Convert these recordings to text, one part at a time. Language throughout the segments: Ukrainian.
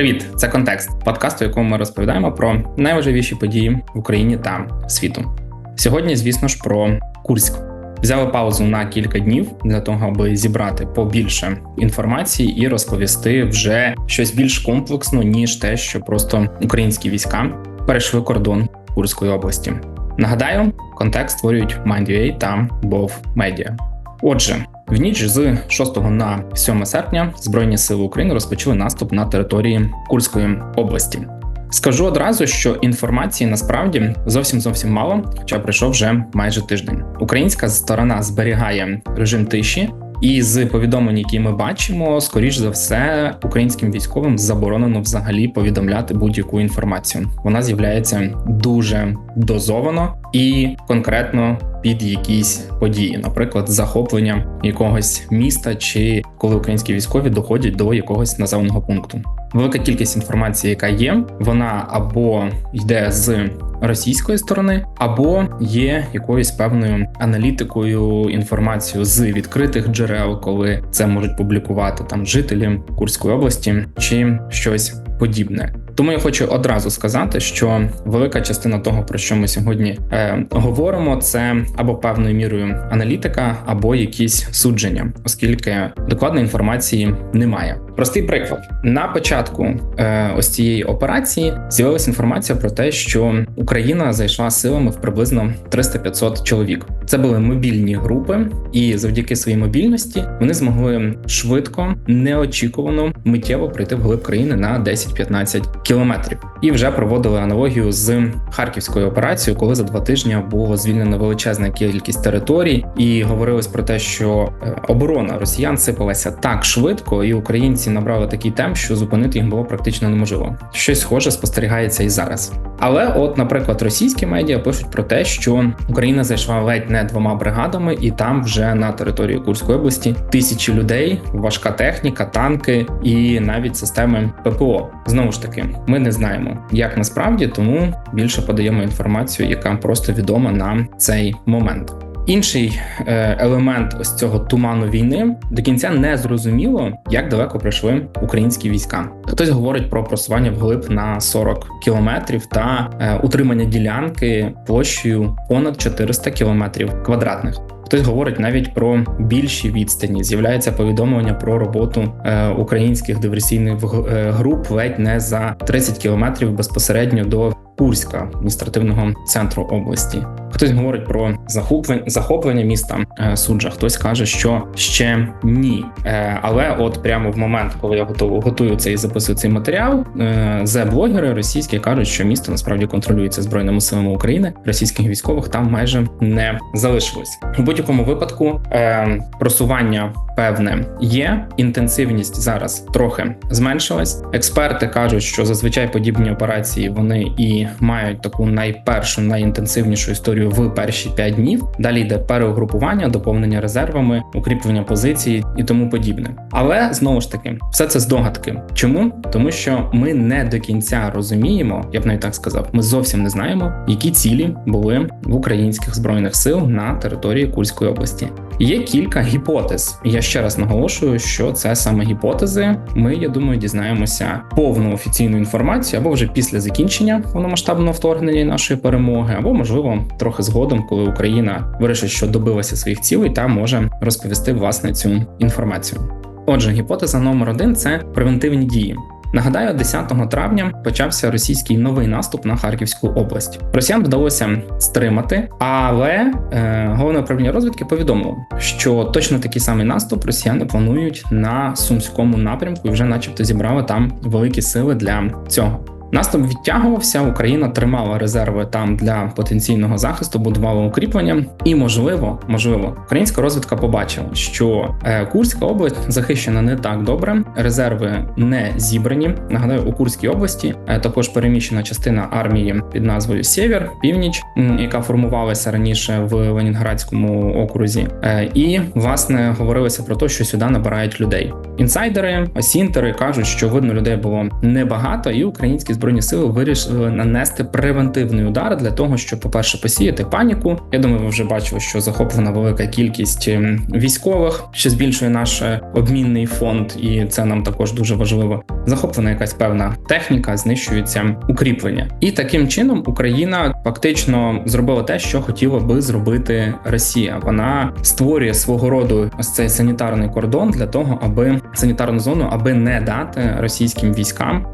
Привіт, це контекст подкасту, у якому ми розповідаємо про найважливіші події в Україні та світу. Сьогодні, звісно ж, про Курськ. Взяли паузу на кілька днів для того, аби зібрати побільше інформації і розповісти вже щось більш комплексно, ніж те, що просто українські війська перейшли кордон Курської області. Нагадаю, контекст створюють Mind.ua та Bov Media. Отже, в ніч з 6 на 7 серпня Збройні сили України розпочали наступ на території Курської області. Скажу одразу, що інформації насправді зовсім зовсім мало, хоча пройшов вже майже тиждень. Українська сторона зберігає режим тиші, і з повідомлень, які ми бачимо, скоріш за все, українським військовим заборонено взагалі повідомляти будь-яку інформацію. Вона з'являється дуже дозовано і конкретно під якісь події, наприклад, захоплення якогось міста, чи коли українські військові доходять до якогось населеного пункту. Велика кількість інформації, яка є, вона або йде з російської сторони, або є якоюсь певною аналітикою інформацією з відкритих джерел, коли це можуть публікувати там жителі Курської області чи щось подібне. Тому я хочу одразу сказати, що велика частина того, про що ми сьогодні е, говоримо, це або певною мірою аналітика, або якісь судження, оскільки докладної інформації немає. Простий приклад на початку е, ось цієї операції з'явилася інформація про те, що Україна зайшла силами в приблизно 300-500 чоловік. Це були мобільні групи, і завдяки своїй мобільності вони змогли швидко, неочікувано миттєво прийти в глиб країни на 10-15 кілометрів. І вже проводили аналогію з харківською операцією, коли за два тижні було звільнено величезна кількість територій, і говорилось про те, що е, оборона росіян сипалася так швидко, і українці набрали такий темп, що зупинити їх було практично неможливо. Щось схоже спостерігається і зараз. Але, от, наприклад, російські медіа пишуть про те, що Україна зайшла ледь не двома бригадами, і там вже на території Курської області тисячі людей, важка техніка, танки і навіть системи ППО. Знову ж таки, ми не знаємо, як насправді, тому більше подаємо інформацію, яка просто відома на цей момент. Інший е, елемент ось цього туману війни до кінця не зрозуміло, як далеко прийшли українські війська. Хтось говорить про просування вглиб на 40 кілометрів та е, утримання ділянки площею понад 400 кілометрів квадратних. Хтось говорить навіть про більші відстані. З'являється повідомлення про роботу е, українських диверсійних груп ледь не за 30 кілометрів безпосередньо до Курська адміністративного центру області. Хтось говорить про захоплення захоплення міста е, суджа. Хтось каже, що ще ні. Е, але от прямо в момент, коли я готову готую цей записую цей матеріал, е, зе блогери російські кажуть, що місто насправді контролюється збройними силами України. Російських військових там майже не залишилось у будь-якому випадку. Просування певне є. Інтенсивність зараз трохи зменшилась. Експерти кажуть, що зазвичай подібні операції вони і мають таку найпершу найінтенсивнішу історію в перші п'ять днів. Далі йде переугрупування, доповнення резервами, укріплення позицій і тому подібне. Але знову ж таки, все це здогадки. Чому? Тому що ми не до кінця розуміємо, я б навіть так сказав, ми зовсім не знаємо, які цілі були в українських збройних сил на території Курської області. Є кілька гіпотез. Я ще раз наголошую, що це саме гіпотези. Ми, я думаю, дізнаємося повну офіційну інформацію або вже після закінчення повномасштабного вторгнення нашої перемоги, або можливо трохи згодом, коли Україна вирішить, що добилася своїх цілей, та може розповісти власне цю інформацію. Отже, гіпотеза номер один це превентивні дії. Нагадаю, 10 травня почався російський новий наступ на Харківську область. Росіян вдалося стримати, але е, головне управління розвідки повідомило, що точно такий самий наступ росіяни планують на сумському напрямку і вже, начебто, зібрали там великі сили для цього. Наступ відтягувався, Україна тримала резерви там для потенційного захисту, будувала укріплення, і можливо, можливо, українська розвідка побачила, що е, Курська область захищена не так добре. Резерви не зібрані. Нагадаю, у Курській області е, також переміщена частина армії під назвою Сєвєр, північ, яка формувалася раніше в Ленінградському окрузі, е, і власне говорилося про те, що сюди набирають людей. Інсайдери, осінтери кажуть, що видно людей було небагато, і українські збройні сили вирішили нанести превентивний удар для того, щоб, по перше, посіяти паніку. Я думаю, ви вже бачили, що захоплена велика кількість ем, військових, що збільшує наш обмінний фонд, і це нам також дуже важливо. Захоплена якась певна техніка, знищуються укріплення, і таким чином Україна фактично зробила те, що хотіла би зробити Росія. Вона створює свого роду ось цей санітарний кордон для того, аби санітарну зону, аби не дати російським військам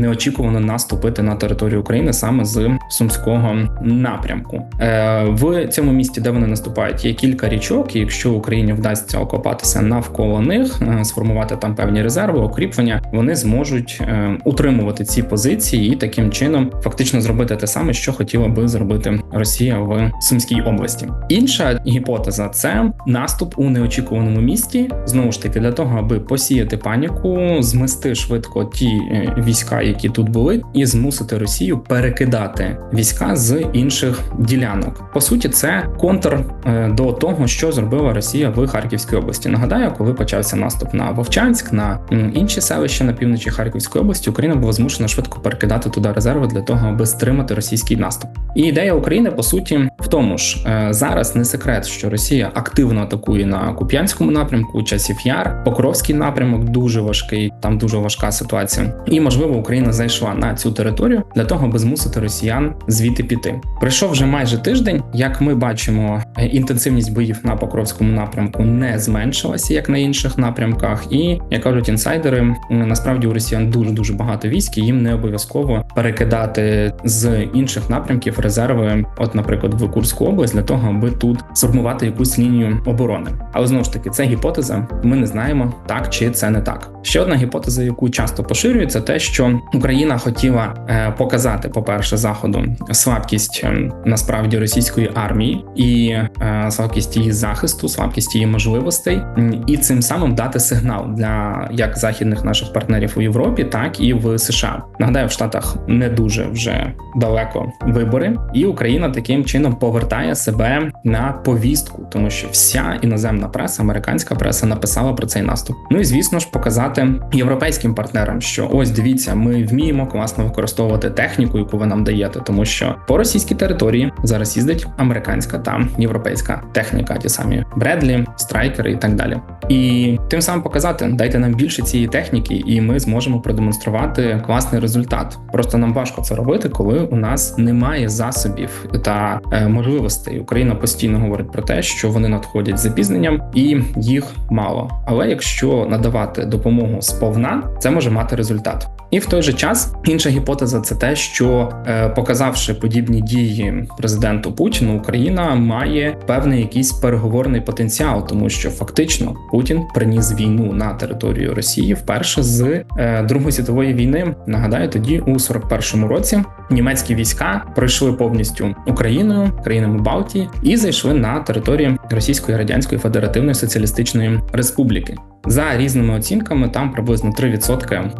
неочікувано наступити на територію України саме з сумського напрямку. Е, в цьому місті, де вони наступають, є кілька річок. і Якщо Україні вдасться окопатися навколо них, е, сформувати там певні резерви, укріплення, вони зможуть е, утримувати ці позиції і таким чином фактично зробити те саме, що хотіла би зробити Росія в Сумській області. Інша гіпотеза це наступ у неочікуваному місті, знову ж таки для того, аби посіяти паніку, змести швидко ті війська, які тут були, і змусити Росію перекидати війська з інших ділянок. По суті, це контр е, до того, що зробила Росія в Харківській області. Нагадаю, коли почався наступ на Вовчанськ, на інші селища на півночі Харківської області, Україна була змушена швидко перекидати туди резерви для того, аби стримати російський наступ. І ідея України по суті в тому ж е, зараз не секрет, що Росія активно атакує на Куп'янському напрямку, часів яр, Покровський напрямок дуже важкий, там дуже важка ситуація, і можливо Україна зайшла на цю територію для того, аби змусити росіян звідти піти. Пройшов вже майже тиждень. Як ми бачимо, інтенсивність боїв на Покровському напрямку не зменшилася, як на інших напрямках, і як кажуть інсайдери, насправді у росіян дуже дуже багато військ. і Їм не обов'язково перекидати з інших напрямків резерви, от, наприклад, в Курську область, для того, аби тут сформувати якусь лінію оборони. Але знову ж таки, це гіпотеза. Ми не знаємо, так чи це не так. Ще одна гіпотеза, яку часто поширюється, те, що Україна хотіла е, показати, по перше, заходу слабкість е, насправді російської армії і е, слабкість її захисту, слабкість її можливостей, і цим самим дати сигнал для як західних наших партнерів у Європі, так і в США. Нагадаю, в Штатах не дуже вже далеко вибори, і Україна таким чином повертає себе на повістку, тому що вся іноземна преса, американська преса написала про цей наступ. Ну і звісно ж показати європейським партнерам, що ось дивіться, ми вміємо класно використовувати техніку, яку ви нам даєте, тому що по російській території зараз їздить американська та європейська техніка, ті самі Бредлі, страйкери і так далі. І тим самим показати, дайте нам більше цієї техніки, і ми зможемо продемонструвати класний результат. Просто нам важко це робити, коли у нас немає засобів та е, можливостей. Україна постійно говорить про те, що вони надходять запізненням, і їх мало. Але якщо надавати допомогу сповна, це може мати результат. І в той же час інша гіпотеза це те, що е, показавши подібні дії президенту Путіну, Україна має певний якийсь переговорний потенціал, тому що фактично Путін приніс війну на територію Росії вперше з е, Другої світової війни. Нагадаю, тоді у 41-му році німецькі війська пройшли повністю Україною, країнами Балтії і зайшли на територію Російської Радянської Федеративної Соціалістичної Республіки. За різними оцінками, там приблизно 3%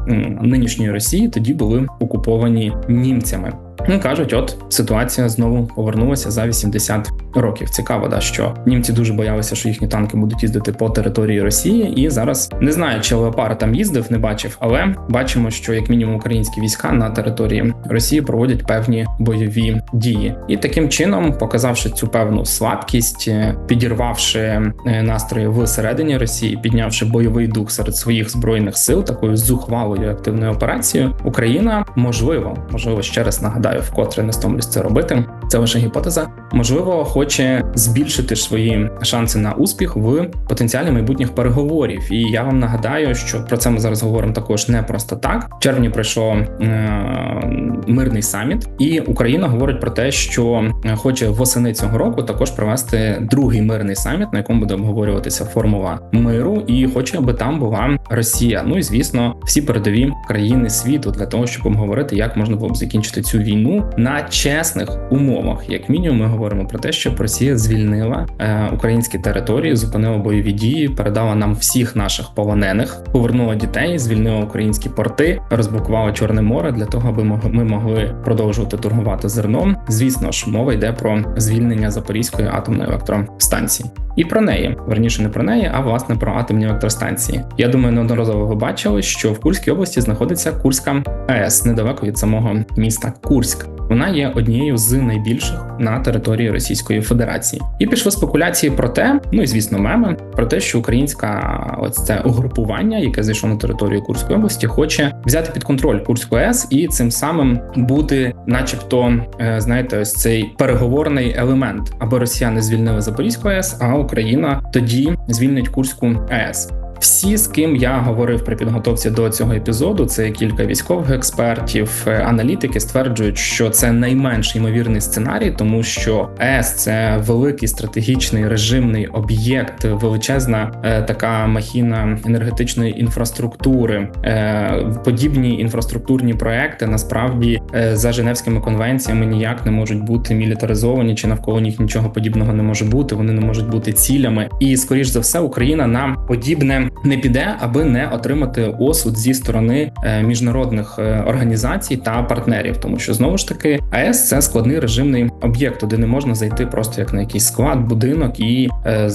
нинішньої Росії тоді були окуповані німцями. Ну, кажуть, от ситуація знову повернулася за 80 років. Цікаво, да що німці дуже боялися, що їхні танки будуть їздити по території Росії, і зараз не знаю, чи Леопард там їздив, не бачив, але бачимо, що як мінімум українські війська на території Росії проводять певні бойові дії, і таким чином, показавши цю певну слабкість, е, підірвавши е, настрої всередині Росії, піднявши бойовий дух серед своїх збройних сил, такою зухвалою активною операцією, Україна можливо, можливо, ще раз нагадаю вкотре не стомлюсь це робити. Це ваша гіпотеза. Можливо, хоче збільшити свої шанси на успіх в потенціалі майбутніх переговорів. І я вам нагадаю, що про це ми зараз говоримо також не просто так. В червні пройшов е- мирний саміт, і Україна говорить про те, що хоче восени цього року також провести другий мирний саміт, на якому буде обговорюватися формула миру, і хоче, аби там була Росія. Ну і звісно, всі передові країни світу для того, щоб обговорити, як можна було б закінчити цю війну на чесних умовах. Як мінімум, говоримо про те, що Росія звільнила е, українські території, зупинила бойові дії, передала нам всіх наших полонених, повернула дітей, звільнила українські порти, розблокувала Чорне море для того, аби ми могли продовжувати торгувати зерном. Звісно ж, мова йде про звільнення Запорізької атомної електростанції. І про неї верніше не про неї, а власне про атомні електростанції. Я думаю, неодноразово ви бачили, що в Курській області знаходиться Курська АЕС недалеко від самого міста Курськ. Вона є однією з найбільших на території Російської Федерації. І пішли спекуляції про те, ну і звісно, меми про те, що українська ось це угрупування, яке зайшло на територію Курської області, хоче взяти під контроль Курську АЕС і цим самим бути, начебто, е, знаєте, ось цей переговорний елемент, аби Росіяни звільнили Запорізьку АЕС, а Україна тоді звільнить Курську АЕС. Всі, з ким я говорив при підготовці до цього епізоду, це кілька військових експертів, е, аналітики стверджують, що це найменш ймовірний сценарій, тому що ЕС це великий стратегічний режимний об'єкт, величезна е, така махіна енергетичної інфраструктури. Е, подібні інфраструктурні проекти насправді е, за Женевськими конвенціями ніяк не можуть бути мілітаризовані, чи навколо них нічого подібного не може бути. Вони не можуть бути цілями, і скоріш за все Україна на подібне не піде, аби не отримати осуд зі сторони е, міжнародних е, організацій та партнерів, тому що знову ж таки АЕС це складний режимний об'єкт, туди не можна зайти просто як на якийсь склад, будинок і е,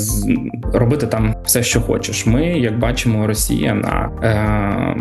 робити там все, що хочеш. Ми, як бачимо, Росія на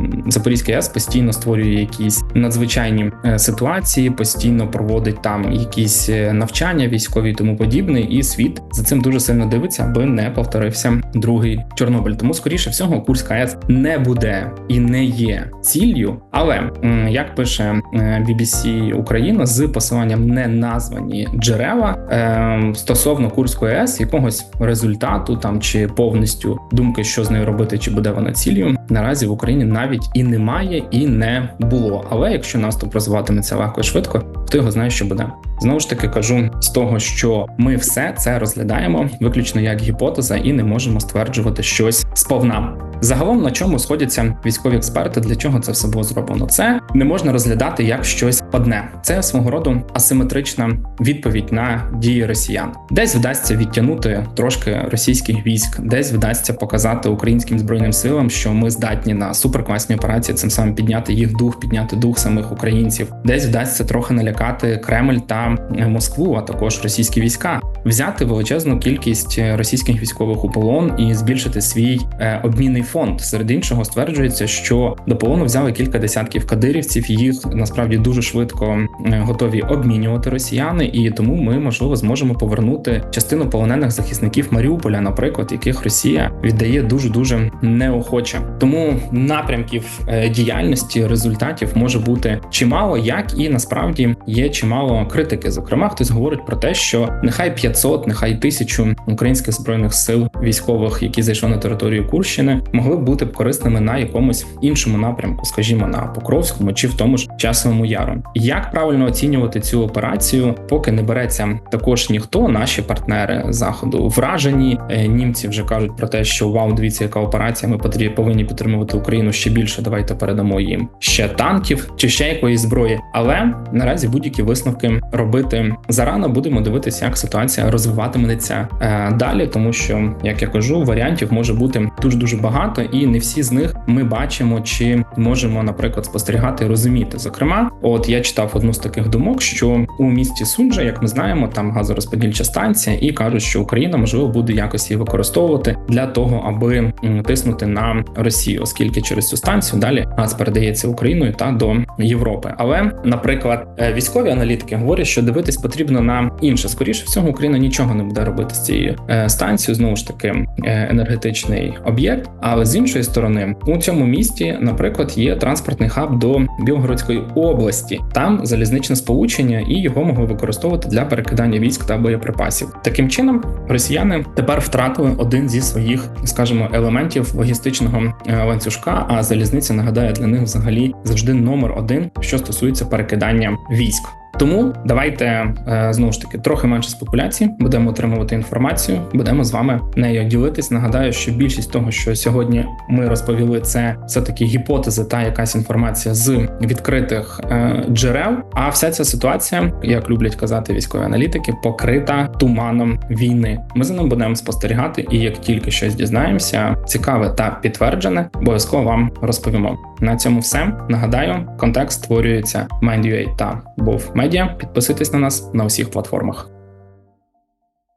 е, Запорізькій АЕС постійно створює якісь надзвичайні е, ситуації, постійно проводить там якісь навчання військові і тому подібне, і світ за цим дуже сильно дивиться, аби не повторився другий Чорнобиль. Тому скоріше всього, Курська АЕС не буде і не є ціллю. Але як пише е, BBC Україна з посиланням не названі джерела е, стосовно Курської АЕС, якогось результату там чи повністю думки, що з нею робити, чи буде вона ціллю, наразі в Україні навіть і немає, і не було. Але якщо наступ розвиватиметься легко і швидко, хто його знає, що буде. Знову ж таки кажу з того, що ми все це розглядаємо виключно як гіпотеза, і не можемо стверджувати щось сповна. Загалом на чому сходяться військові експерти, для чого це все було зроблено? Це не можна розглядати як щось одне. Це свого роду асиметрична відповідь на дії росіян. Десь вдасться відтягнути трошки російських військ, десь вдасться показати українським збройним силам, що ми здатні на суперкласні операції, цим самим підняти їх дух, підняти дух самих українців. Десь вдасться трохи налякати Кремль та Москву, а також російські війська, взяти величезну кількість російських військових у полон і збільшити свій е, обмінний фонд. Серед іншого стверджується, що до полону взяли кілька десятків кадирівців. Їх насправді дуже швидко готові обмінювати росіяни, і тому ми можливо зможемо повернути частину полонених захисників Маріуполя, наприклад, яких Росія віддає дуже дуже неохоче. Тому напрямків е, діяльності результатів може бути чимало, як і насправді є чимало критики. Зокрема, хтось говорить про те, що нехай 500, нехай тисячу українських збройних сил військових, які зайшли на територію Курщини, могли б бути корисними на якомусь іншому напрямку, скажімо, на Покровському чи в тому ж часовому яру. Як правильно оцінювати цю операцію, поки не береться також ніхто, наші партнери заходу вражені. Е, німці вже кажуть про те, що вау, дивіться, яка операція. Ми повинні підтримувати Україну ще більше. Давайте передамо їм ще танків чи ще якоїсь зброї. Але наразі будь-які висновки робити зарано будемо дивитися, як ситуація розвиватиметься е, далі, тому що як я кажу, варіантів може бути дуже дуже багато багато, і не всі з них ми бачимо чи можемо, наприклад, спостерігати розуміти. Зокрема, от я читав одну з таких думок, що у місті Сунджа, як ми знаємо, там газорозподільча станція, і кажуть, що Україна можливо буде якось її використовувати для того, аби тиснути на Росію, оскільки через цю станцію далі газ передається Україною та до Європи. Але, наприклад, е, військові аналітики говорять, що дивитись потрібно на інше. Скоріше всього, Україна нічого не буде робити з цією е, станцією. Знову ж таки, е, енергетичний об'єкт. Але з іншої сторони, у цьому місті, наприклад, є транспортний хаб до Білгородської області. Там залізничне сполучення, і його могли використовувати для перекидання військ та боєприпасів. Таким чином, росіяни тепер втратили один зі своїх, скажімо, елементів логістичного е, ланцюжка. А залізниця нагадає для них взагалі завжди номер один, що стосується перекидання військ. Тому давайте е, знову ж таки трохи менше спекуляцій, будемо отримувати інформацію, будемо з вами нею ділитись. Нагадаю, що більшість того, що сьогодні ми розповіли, це все таки гіпотези та якась інформація з відкритих е, джерел. А вся ця ситуація, як люблять казати військові аналітики, покрита туманом війни. Ми за ним будемо спостерігати, і як тільки щось дізнаємося, цікаве та підтверджене, обов'язково вам розповімо. На цьому все. Нагадаю, контекст створюється Mind.ua та Bov Media. Підписуйтесь на нас на усіх платформах.